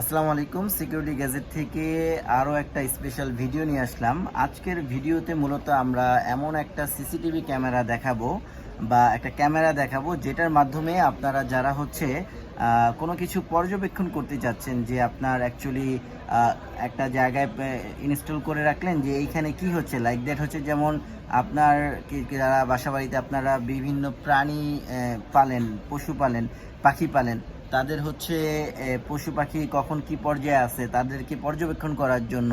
আসসালামু আলাইকুম। Security gadget থেকে আরও একটা স্পেশাল ভিডিও নিয়ে আসলাম। আজকের ভিডিওতে মূলত আমরা এমন একটা সিসিটিভি ক্যামেরা দেখাবো বা একটা ক্যামেরা দেখাবো যেটার মাধ্যমে আপনারা যারা হচ্ছে কোনো কিছু পর্যবেক্ষণ করতে চাচ্ছেন যে আপনার অ্যাকচুয়ালি একটা জায়গায় ইনস্টল করে রাখলেন যে এইখানে কি হচ্ছে? লাইক দ্যাট হচ্ছে যেমন আপনার যারা বাসা বাড়িতে আপনারা বিভিন্ন প্রাণী পালেন, পশু পালেন, পাখি পালেন, তাদের হচ্ছে পশু পাখি কখন কি পর্যায়ে আছে? তাদেরকে পর্যবেক্ষণ করার জন্য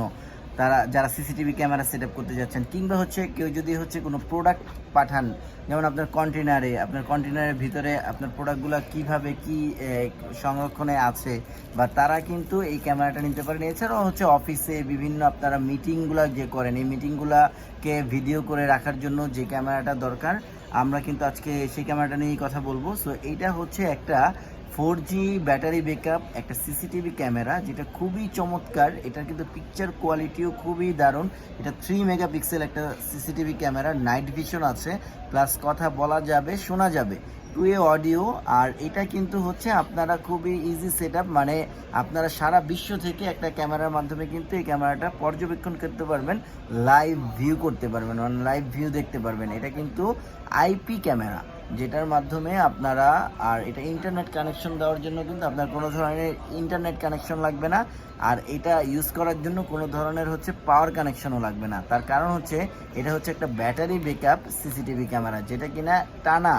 তারা যারা সিসিটিভি ক্যামেরা সেট করতে যাচ্ছেন, কিংবা হচ্ছে কেউ যদি হচ্ছে কোনো প্রোডাক্ট পাঠান, যেমন আপনার কন্টেনারে আপনার কন্টেনারের ভিতরে আপনার প্রোডাক্টগুলো কীভাবে কি সংরক্ষণে আছে, বা তারা কিন্তু এই ক্যামেরাটা নিতে পারেন। এছাড়াও হচ্ছে অফিসে বিভিন্ন আপনারা মিটিংগুলো যে করেন, এই মিটিংগুলোকে ভিডিও করে রাখার জন্য যে ক্যামেরাটা দরকার, আমরা কিন্তু আজকে সেই ক্যামেরাটা নিয়েই কথা বলব। সো এইটা হচ্ছে একটা ফোর জি ব্যাটারি ব্যাকআপ, একটা সিসিটিভি ক্যামেরা, যেটা খুবই চমৎকার। এটার কিন্তু পিকচার কোয়ালিটিও খুবই দারুণ। এটা থ্রি মেগাপিক্সেল একটা সিসিটিভি ক্যামেরা নাইট ভিশন আছে। প্লাস কথা বলা যাবে, শোনা যাবে। টু এ অডিও আর এটা কিন্তু হচ্ছে আপনারা খুবই ইজি সেট মানে আপনারা সারা বিশ্ব থেকে একটা ক্যামেরার মাধ্যমে কিন্তু এই ক্যামেরাটা পর্যবেক্ষণ করতে পারবেন লাইভ ভিউ করতে পারবেন মানে লাইভ ভিউ দেখতে পারবেন। এটা কিন্তু আইপি ক্যামেরা। যেটার মাধ্যমে আপনারা, আর এটা ইন্টারনেট কানেকশন দেওয়ার জন্য কিন্তু আপনার কোনো ধরনের ইন্টারনেট কানেকশন লাগবে না। আর এটা ইউজ করার জন্য কোনো ধরনের হচ্ছে পাওয়ার কানেকশনও লাগবে না। তার কারণ হচ্ছে, এটা হচ্ছে একটা ব্যাটারি ব্যাকআপ সিসিটিভি ক্যামেরা যেটা কিনা টানা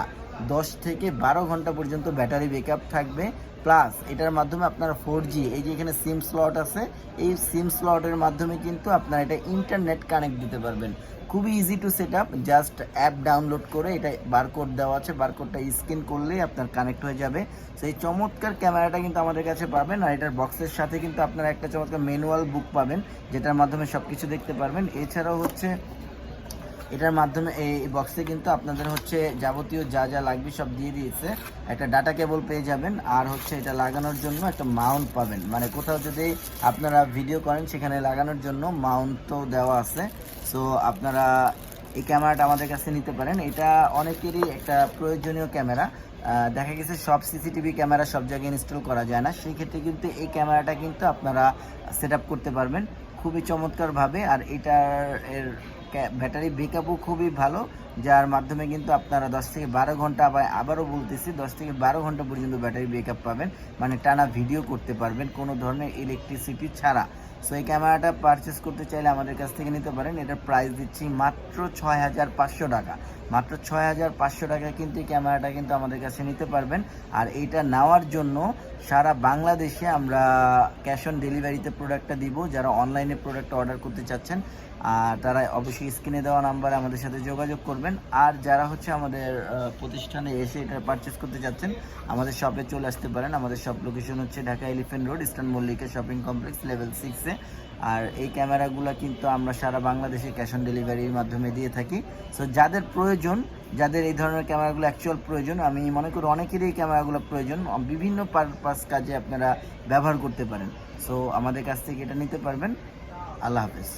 দশ থেকে বারো ঘণ্টা পর্যন্ত ব্যাটারি ব্যাকআপ থাকবে। প্লাস এটার মাধ্যমে আপনার ফোর জি এই যে এখানে সিম স্লট আছে, এই সিম স্লটের মাধ্যমে কিন্তু আপনার এটা ইন্টারনেট কানেক্ট দিতে পারবেন। খুবই easy to set up just app download করে এটা বারকোড দেওয়া আছে বারকোডটা স্ক্যান করলেই আপনার কানেক্ট হয়ে যাবে। সেই চমৎকার ক্যামেরাটা কিন্তু আমাদের কাছে পাবেন, আর এটার বক্সের সাথে কিন্তু আপনারা একটা চমৎকার ম্যানুয়াল বুক পাবেন, যেটার মাধ্যমে সব কিছু দেখতে পারবেন। এছাড়াও হচ্ছে এটার মাধ্যমে এই বক্সে কিন্তু আপনাদের হচ্ছে যাবতীয় যা যা লাগবে সব দিয়ে দিয়েছে। একটা ডাটা কেবল পেয়ে যাবেন, আর হচ্ছে এটা লাগানোর জন্য একটা মাউন্ট পাবেন। মানে কোথাও যদি আপনারা ভিডিও করেন, সেখানে লাগানোর জন্য মাউন্ট তো দেওয়া আছে। সো আপনারা এই ক্যামেরাটা আমাদের কাছে নিতে পারেন। এটা অনেকেরই একটা প্রয়োজনীয় ক্যামেরা দেখা গেছে সব সিসিটিভি ক্যামেরা সব জায়গায় ইনস্টল করা যায় না। সেই ক্ষেত্রে কিন্তু এই ক্যামেরাটা কিন্তু আপনারা সেট করতে পারবেন। খুবই চমৎকারভাবে, আর এটার এর ব্যাটারি ব্যাকআপও খুবই ভালো, যার মাধ্যমে কিন্তু আপনারা দশ থেকে বারো ঘণ্টা আবার আবারও বলতেছি দশ থেকে বারো ঘণ্টা পর্যন্ত ব্যাটারি ব্যাকআপ পাবেন মানে টানা ভিডিও করতে পারবেন কোনো ধরনের ইলেকট্রিসিটি ছাড়া। সো এই ক্যামেরাটা পারচেস করতে চাইলে আমাদের কাছ থেকে নিতে পারেন, এটার প্রাইস দিচ্ছি মাত্র ছয় হাজার পাঁচশো টাকা। মাত্র ছয় হাজার পাঁচশো টাকা কিন্তু এই ক্যামেরাটা কিন্তু আমাদের কাছে নিতে পারবেন। আর এইটা নেওয়ার জন্য সারা বাংলাদেশে আমরা ক্যাশ অন ডেলিভারিতে প্রোডাক্টটা দিব, যারা অনলাইনে প্রোডাক্ট অর্ডার করতে চাচ্ছেন, আর তারা অবশ্যই স্ক্রিনে দেওয়া নাম্বারে আমাদের সাথে যোগাযোগ করবেন। আর যারা হচ্ছে আমাদের প্রতিষ্ঠানে এসে এটা পারচেস করতে চাচ্ছেন, আমাদের শপে চলে আসতে পারেন। আমাদের শপ লোকেশন হচ্ছে Dhaka elephant road eastern Mallika shopping complex level সিক্সে আর এই ক্যামেরাগুলো কিন্তু আমরা সারা বাংলাদেশে ক্যাশ অন ডেলিভারির মাধ্যমে দিয়ে থাকি। সো যাদের প্রয়োজন, যাদের এই ধরনের ক্যামেরাগুলো অ্যাকচুয়াল প্রয়োজন, আমি মনে করি অনেকেরই এই ক্যামেরাগুলো প্রয়োজন। বিভিন্ন পারপাস কাজে আপনারা ব্যবহার করতে পারেন। সো আমাদের কাছ থেকে এটা নিতে পারবেন। আল্লাহ হাফেজ।